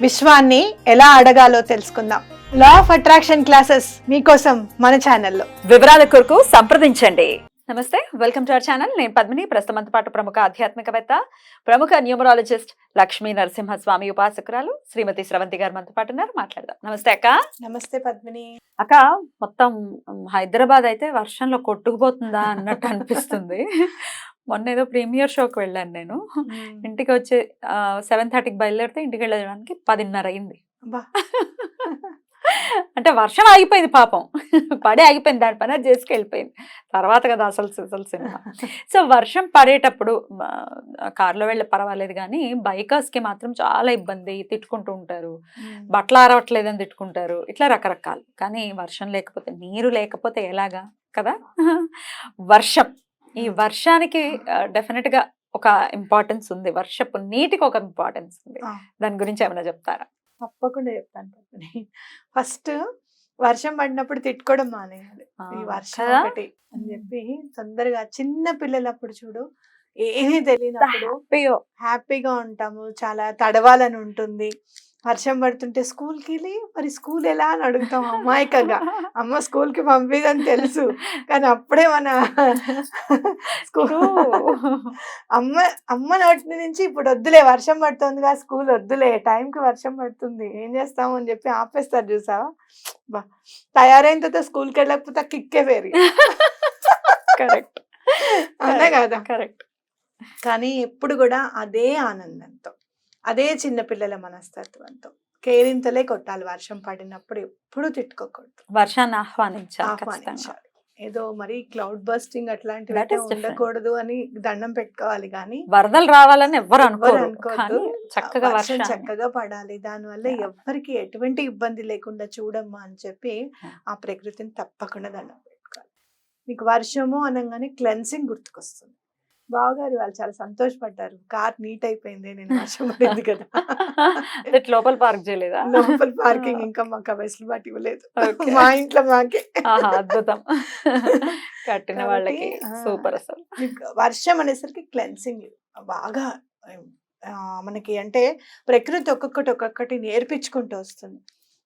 విశ్వాన్ని ఎలా అడగాలో తెలుసుకుందాం. లా ఆఫ్ అట్రాక్షన్ క్లాసెస్ మీకోసం మన ఛానల్లో. వివరాల కొరకు సంప్రదించండి. నమస్తే వెల్కమ్ టు అవర్ ఛానల్. నేను పద్మిని ప్రస్తుతంతో పాటు ప్రముఖ ఆధ్యాత్మికవేత్త ప్రముఖ న్యూమరాలజిస్ట్ లక్ష్మీ నరసింహస్వామి ఉపాసకురాలు శ్రీమతి స్రవంతి గారు మనతో పాటు ఉన్నారు. మాట్లాడదాం. నమస్తే అక్క. నమస్తే పద్మిని. అక్క మొత్తం హైదరాబాద్ అయితే వర్షంలో కొట్టుకుపోతుందా అన్నట్టు అనిపిస్తుంది. మొన్న ఏదో ప్రీమియర్ షోకి వెళ్ళాను నేను. ఇంటికి వచ్చే సెవెన్ థర్టీకి బయలుదేరితే ఇంటికి వెళ్ళడానికి పదిన్నర అయింది. అబ్బా. అంటే వర్షం ఆగిపోయింది పాపం. పడే ఆగిపోయింది దాని పని చేసుకు వెళ్ళిపోయింది. తర్వాత కదా అసలు అసలు సినిమా. సో వర్షం పడేటప్పుడు కార్లో వెళ్ళి పర్వాలేదు కానీ బైకర్స్కి మాత్రం చాలా ఇబ్బంది తిట్టుకుంటూ ఉంటారు. బట్టలు ఆరవట్లేదని తిట్టుకుంటారు. ఇట్లా రకరకాలు. కానీ వర్షం లేకపోతే నీరు లేకపోతే ఎలాగా? కదా? వర్షం. ఈ వర్షానికి డెఫినెట్గా ఒక ఇంపార్టెన్స్ ఉంది. వర్షపు నీటికి ఒక ఇంపార్టెన్స్ ఉంది. దాని గురించి ఏమైనా చెప్తారా? తప్పకుండా చెప్తాను పద్మిని ఫస్ట్ వర్షం పడినప్పుడు తిట్టుకోవడం మానేయాలి. ఈ వర్షం? ఒకటి అని చెప్పి తొందరగా చిన్న పిల్లలప్పుడు చూడు ఏమీ తెలియనప్పుడు. హ్యాపీగా ఉంటాము. చాలా తడవాలని ఉంటుంది. వర్షం పడుతుంటే స్కూల్కి వెళ్ళి మరి స్కూల్ ఎలా అని అడుగుతాం అమాయకంగా. అమ్మ స్కూల్కి పంపిదని తెలుసు. కానీ అప్పుడే మన స్కూల్ అమ్మ అమ్మ నోటి నుంచి ఇప్పుడు వద్దులే వర్షం పడుతుందిగా స్కూల్ వద్దులే టైంకి వర్షం పడుతుంది ఏం చేస్తాము అని చెప్పి ఆపేస్తారు చూసావా? బా తయారైన తర్వాత స్కూల్కి వెళ్ళకపోతే కిక్కే వేరు కరెక్ట్ అవునా కదా? కరెక్ట్ కానీ ఎప్పుడు కూడా అదే ఆనందంతో. అదే చిన్నపిల్లల మనస్తత్వంతో కేరింతలే కొట్టాలి వర్షం పడినప్పుడు ఎప్పుడు తిట్టుకోకూడదు వర్షాన్ని ఆహ్వానించాలి ఏదో మరి క్లౌడ్ బస్టింగ్ అట్లాంటివి. ఉండకూడదు అని దండం పెట్టుకోవాలి కానీ వరదలు రావాలని ఎవ్వరు అనుకోవద్దు. కానీ చక్కగా వర్షం చక్కగా పడాలి దానివల్ల. ఎవ్వరికి ఎటువంటి ఇబ్బంది లేకుండా చూడమ్మా అని చెప్పి. ఆ ప్రకృతిని తప్పకుండా దండం పెట్టుకోవాలి మీకు వర్షము అనగానే క్లెన్సింగ్ గుర్తుకొస్తుంది బావగారు వాళ్ళు చాలా సంతోషపడ్డారు. కార్ నీట్ అయిపోయింది నేను వర్షం పడింది కదా. లోపల పార్క్ చేయలేదా? లోపల పార్కింగ్ ఇంకా మాకు ఆ వెసులుబాటు ఇవ్వలేదు. మా ఇంట్లో మాకే. అద్భుతం. కట్టిన వాళ్ళకి సూపర్ అసలు. వర్షం అనేసరికి క్లెన్సింగ్ బాగా మనకి అంటే ప్రకృతి ఒక్కొక్కటి ఒక్కొక్కటి నేర్పించుకుంటూ వస్తుంది.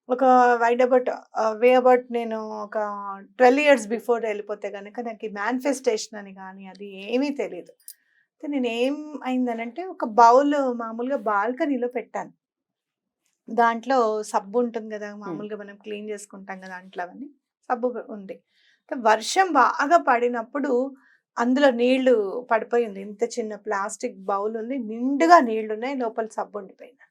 ఒక వైడ్ అబౌట్ వే అబౌట్ నేను ఒక ట్వెల్వ్ ఇయర్స్ బిఫోర్ వెళ్ళిపోతే కనుక నాకు ఈ మేనిఫెస్టేషన్ అని కానీ అది ఏమీ తెలియదు అయితే నేను ఏం అయిందనంటే ఒక బౌల్ మామూలుగా బాల్కనీలో పెట్టాను. దాంట్లో సబ్బు ఉంటుంది కదా మామూలుగా మనం క్లీన్ చేసుకుంటాం కదా దాంట్లో అవన్నీ సబ్బు ఉంది. వర్షం బాగా పడినప్పుడు అందులో నీళ్ళు పడిపోయింది. ఇంత చిన్న ప్లాస్టిక్ బౌల్ ఉంది. నిండుగా నీళ్ళు ఉన్నాయి లోపల సబ్బు ఉండిపోయింది.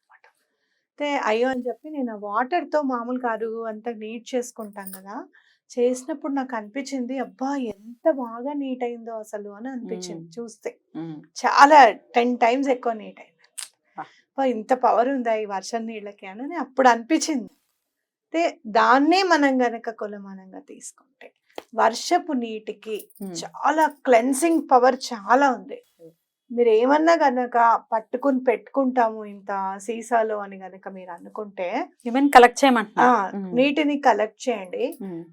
అయితే అయ్యో అని చెప్పి నేను వాటర్తో మామూలుగా అరుగు అంతా నీట్ చేసుకుంటాం కదా చేసినప్పుడు నాకు అనిపించింది అబ్బా ఎంత బాగా నీట్ అయిందో అసలు అని అనిపించింది. చూస్తే. చాలా టెన్ టైమ్స్ ఎక్కువ నీట్ అయింది. అబ్బా, ఇంత పవర్ ఉందా ఈ వర్షం నీళ్ళకి అని అప్పుడు అనిపించింది అయితే దాన్నే మనం గనక కొలమానంగా తీసుకుంటే వర్షపు నీటికి. చాలా క్లెన్సింగ్ పవర్ చాలా ఉంది మీరు ఏమన్నా గనక పట్టుకుని పెట్టుకుంటాము ఇంత సీసాలో అని గనక మీరు అనుకుంటే ఈవెన్ కలెక్ట్ చేయమంటున్నా? ఉమ్. నీటిని కలెక్ట్ చేయండి.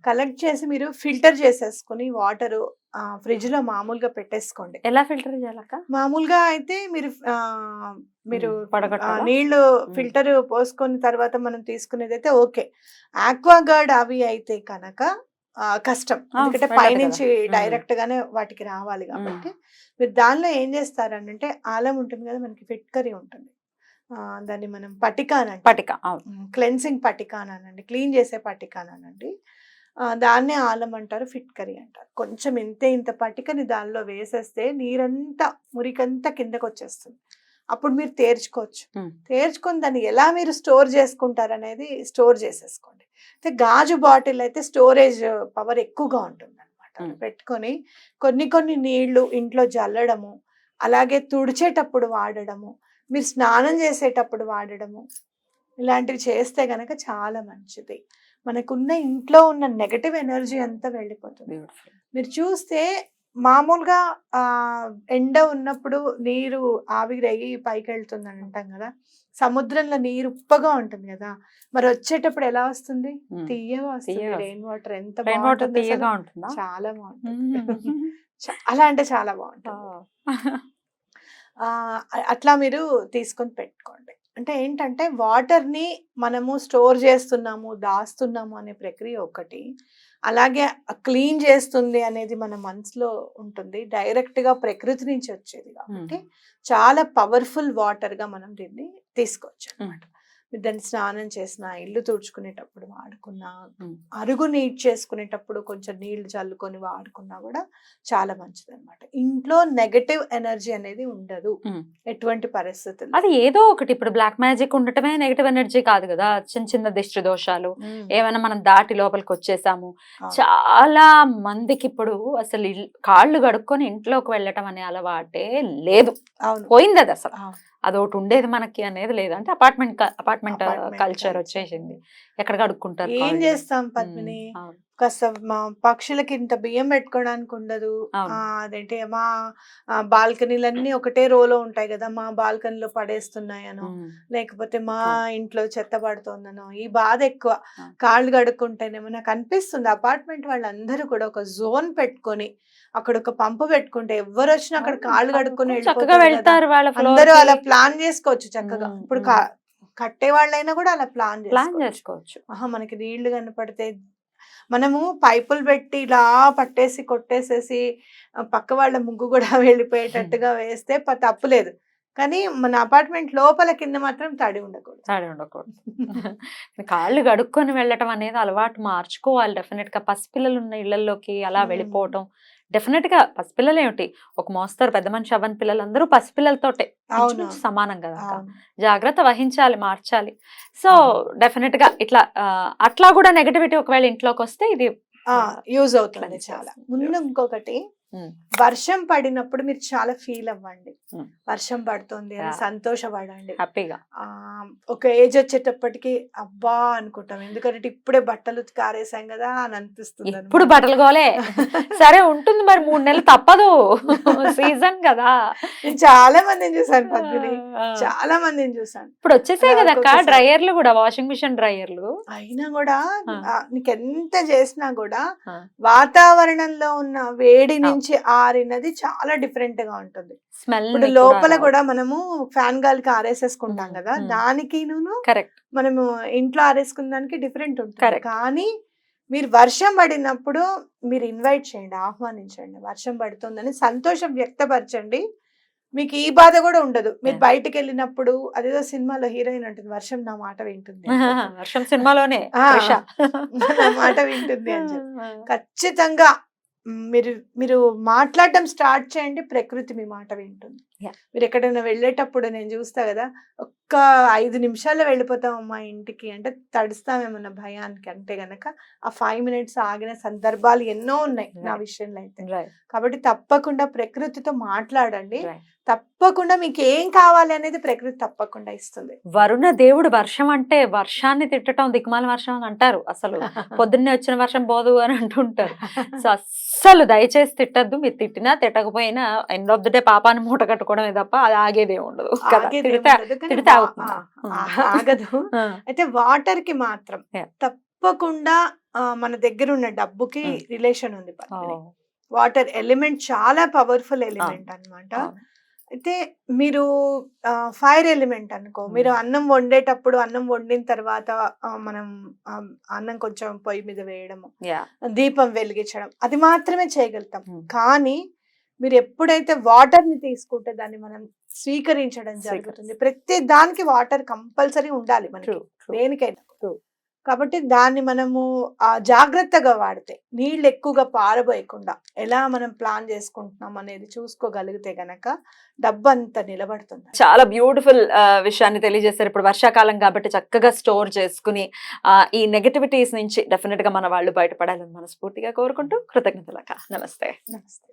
కలెక్ట్ చేసి మీరు ఫిల్టర్ చేసేసుకుని వాటర్ ఫ్రిడ్జ్లో మామూలుగా పెట్టేసుకోండి. ఎలా ఫిల్టర్ చేయాలక్క? మామూలుగా అయితే మీరు మీరు నీళ్ళు ఫిల్టర్ పోసుకొని తర్వాత మనం తీసుకునేది అయితే ఓకే. ఆక్వా గార్డ్ అవి అయితే కనుక కష్టం. ఎందుకంటే పైనుంచి. డైరెక్ట్ గానే వాటికి రావాలి కాబట్టి మీరు దానిలో ఏం చేస్తారంటే ఆలం ఉంటుంది కదా మనకి ఫిట్ కర్రీ ఉంటుంది. ఆ, దాన్ని మనం పటికాన్ పటిక క్లెన్సింగ్ పటికాన్ అనండి క్లీన్ చేసే పటికాన్ అనండి ఆ, దాన్నే ఆలం అంటారు ఫిట్ కర్రీ అంటారు. కొంచెం ఇంతే ఇంత పటికని దానిలో వేసేస్తే నీరంతా మురికంతా కిందకు వచ్చేస్తుంది అప్పుడు మీరు తేర్చుకోవచ్చు. తేర్చుకొని దాన్ని ఎలా మీరు స్టోర్ చేసుకుంటారు అనేది స్టోర్ చేసేసుకోండి. అయితే గాజు బాటిల్ అయితే స్టోరేజ్ పవర్ ఎక్కువగా ఉంటుంది అనమాట. పెట్టుకొని కొన్ని కొన్ని నీళ్ళు ఇంట్లో జల్లడము అలాగే తుడిచేటప్పుడు వాడడము మీరు స్నానం చేసేటప్పుడు వాడడము ఇలాంటివి చేస్తే గనక చాలా మంచిది. మనకున్న ఇంట్లో ఉన్న నెగటివ్ ఎనర్జీ అంతా వెళ్ళిపోతుంది. మీరు చూస్తే మామూలుగా ఆ ఎండ ఉన్నప్పుడు నీరు ఆవిరయ్యి పైకి వెళ్తుంది అని అంటాం కదా! సముద్రంలో నీరు ఉప్పగా ఉంటుంది కదా! మరి వచ్చేటప్పుడు ఎలా వస్తుంది? తీయగా వస్తుంది. తీయగా రెయిన్ వాటర్ ఎంత రెయిన్ వాటర్ బాగుంటుంది అసలు. తీయగా ఉంటుందా? చాలా బాగుంటుంది. చాలా అంటే చాలా బాగుంటుంది. ఆ, అట్లా మీరు తీసుకొని పెట్టుకోండి. అంటే ఏంటంటే వాటర్ని మనము స్టోర్ చేస్తున్నాము దాస్తున్నాము అనే ప్రక్రియ ఒకటి. అలాగే క్లీన్ చేస్తుంది అనేది మన మనసులో ఉంటుంది. డైరెక్ట్గా ప్రకృతి నుంచి వచ్చేది కాబట్టి చాలా పవర్ఫుల్ వాటర్గా మనం దీన్ని తీసుకోవచ్చు అనమాట మీరు దాన్ని స్నానం చేసిన ఇల్లు తుడుచుకునేటప్పుడు వాడుకున్నా. అరుగు నీట్ చేసుకునేటప్పుడు కొంచెం నీళ్ళు చల్లుకొని వాడుకున్నా కూడా చాలా మంచిది అనమాట ఇంట్లో నెగటివ్ ఎనర్జీ అనేది ఉండదు. ఎటువంటి పరిస్థితుల్లో అది ఏదో ఒకటి ఇప్పుడు బ్లాక్ మ్యాజిక్ ఉండటమే నెగటివ్ ఎనర్జీ కాదు కదా చిన్న చిన్న దిష్టి దోషాలు. ఏమైనా మనం దాటి లోపలికి వచ్చేసాము. చాలా మందికి ఇప్పుడు అసలు కాళ్ళు కడుక్కొని ఇంట్లోకి వెళ్ళటం అనే అలవాటే లేదు పోయింది అది అసలు. అదొకటి ఉండేది మనకి అనేది లేదు అంటే అపార్ట్మెంట్ అపార్ట్మెంట్ కల్చర్. వచ్చేసింది ఎక్కడ కడుక్కుంటారు ఏం? చేస్తాం పద్మిని. కాస్త మా పక్షులకి ఇంత బియ్యం పెట్టుకోవడానికి ఉండదు. అదేంటి మా బాల్కనీలన్నీ ఒకటే రోలో ఉంటాయి కదా మా బాల్కనీలో పడేస్తున్నాయనో లేకపోతే మా. ఇంట్లో చెత్త పడుతోందనో ఈ బాధ ఎక్కువ. కాళ్ళు కడుక్కుంటేనేమో నాకు అనిపిస్తుంది అపార్ట్మెంట్ వాళ్ళందరూ కూడా ఒక జోన్ పెట్టుకొని అక్కడ ఒక పంపు పెట్టుకుంటే ఎవరు వచ్చినా అక్కడ కాళ్ళు. కడుక్కొని అందరూ అలా ప్లాన్ చేసుకోవచ్చు చక్కగా. ఇప్పుడు కట్టే వాళ్ళైనా కూడా అలా ప్లాన్ ప్లాన్ చేసుకోవచ్చు. మనకి నీళ్ళు కనపడితే మనము పైపులు పెట్టి ఇలా పట్టేసి కొట్టేసేసి పక్క వాళ్ళ ముగ్గు కూడా వెళ్ళిపోయేటట్టుగా వేస్తే తప్పులేదు. కానీ మన అపార్ట్మెంట్ లోపల కింద మాత్రం తడి ఉండకూడదు. సాడి ఉండకూడదు. కాళ్ళు కడుక్కొని వెళ్ళటం అనేది అలవాటు మార్చుకోవాలి డెఫినెట్గా పసిపిల్లలు ఉన్న ఇళ్ళలోకి అలా. వెళ్ళిపోవటం డెఫినెట్గా పసిపిల్లలు ఏమిటి? ఒక మోస్తారు పెద్ద మనిషి అవ్వని పిల్లలందరూ పసిపిల్లలతోటే. సమానం కదా. జాగ్రత్త వహించాలి మార్చాలి. సో డెఫినెట్గా ఇట్లా అట్లా కూడా నెగటివిటీ ఒకవేళ ఇంట్లోకి వస్తే ఇది యూజ్ అవుతుంది చాలా. ముందు ఇంకొకటి. వర్షం పడినప్పుడు మీరు చాలా ఫీల్ అవ్వండి. వర్షం పడుతుంది అని. సంతోషపడండి హ్యాపీగా ఆ ఒక ఏజ్ వచ్చేటప్పటికి అబ్బా అనుకుంటాం ఎందుకంటే ఇప్పుడే బట్టలు ఉతికి ఆరేసాం కదా అని అనిపిస్తుంది అన్నమాట. బట్టలు గోలే సరే ఉంటుంది మరి మూడు నెలలు తప్పదు సీజన్ కదా చాలా మందిని చూసాను పద్మిని. చాలా మందిని చూసాను ఇప్పుడు వచ్చేసాయి అలా కదా. డ్రైయర్లు కూడా వాషింగ్ మిషన్ డ్రైయర్లు అయినా కూడా ఆ. ఆ, నీకు ఎంత చేసినా కూడా. వాతావరణంలో ఉన్న వేడి నుంచి ఆరినది చాలా డిఫరెంట్గా ఉంటుంది స్మెల్ ఇప్పుడు లోపల కూడా మనము ఫ్యాన్ గాలికి ఆరేసేసుకుంటాం కదా. దానికి కరెక్ట్ మనము ఇంట్లో ఆరేసుకున్న దానికి డిఫరెంట్ ఉంటుంది. కానీ మీరు వర్షం పడినప్పుడు మీరు ఇన్వైట్ చేయండి ఆహ్వానించండి వర్షం పడుతుందని సంతోషం వ్యక్తపరచండి మీకు ఈ బాధ కూడా ఉండదు మీరు. బయటికి వెళ్ళినప్పుడు అదేదో సినిమాలో హీరోయిన్ ఉంటుంది వర్షం నా మాట వింటుంది. వర్షం సినిమాలోనే. నా మాట వింటుంది అని చెప్పి. ఖచ్చితంగా మీరు మీరు మాట్లాడడం స్టార్ట్ చేయండి ప్రకృతి మీ మాట వింటుంది. మీరు ఎక్కడైనా వెళ్ళేటప్పుడు నేను చూస్తా కదా ఒక్క ఐదు నిమిషాల్లో వెళ్ళిపోతాం అమ్మా ఇంటికి అంటే తడుస్తామేమన్న భయానికి అంటే గనక ఆ ఫైవ్ మినిట్స్ ఆగిన సందర్భాలు ఎన్నో ఉన్నాయి నా. విషయంలో అయితే. కాబట్టి తప్పకుండా ప్రకృతితో మాట్లాడండి. తప్పకుండా మీకు ఏం కావాలి అనేది ప్రకృతి తప్పకుండా ఇస్తుంది. వరుణ దేవుడు వర్షం అంటే వర్షాన్ని తిట్టడం దిక్మాల వర్షం అని అంటారు. అసలు పొద్దున్నే వచ్చిన వర్షం పోదు అని అంటుంటారు సో అస్సలు దయచేసి తిట్టద్దు. మీరు తిట్టినా తిట్టకపోయినా ఎండ్ ఆఫ్ ద డే పాపాన్ని మూట కట్టుకోవడమే తప్ప అది ఆగేదే ఉండదు ఆగేది తిడితే అయితే వాటర్కి మాత్రం. తప్పకుండా మన దగ్గర ఉన్న డబ్బుకి. రిలేషన్ ఉంది వాటర్ ఎలిమెంట్ చాలా పవర్ఫుల్ ఎలిమెంట్ అన్నమాట అవును. అయితే మీరు ఫైర్ ఎలిమెంట్ అనుకో. మీరు అన్నం వండేటప్పుడు అన్నం వండిన తర్వాత మనం అన్నం కొంచెం పొయ్యి మీద వేయడము. దీపం వెలిగించడం అది మాత్రమే చేయగలుగుతాం. కానీ మీరు ఎప్పుడైతే వాటర్ని తీసుకుంటే దాన్ని మనం స్వీకరించడం జరుగుతుంది. ప్రతి దానికి వాటర్ కంపల్సరీ ఉండాలి మనకి. దేనికైనా. కాబట్టి దాన్ని మనము ఆ జాగ్రత్తగా వాడితే నీళ్ళు ఎక్కువగా పారబోయకుండా ఎలా మనం ప్లాన్ చేసుకుంటున్నాం అనేది చూసుకోగలిగితే గనక డబ్బు అంత నిలబడుతుంది. చాలా బ్యూటిఫుల్ విషయాన్ని తెలియజేశారు. ఇప్పుడు వర్షాకాలం కాబట్టి చక్కగా స్టోర్ చేసుకుని ఆ, ఈ నెగటివిటీస్ నుంచి డెఫినెట్గా మన వాళ్ళు బయటపడాలని మనస్ఫూర్తిగా కోరుకుంటూ కృతజ్ఞతలక నమస్తే. నమస్తే.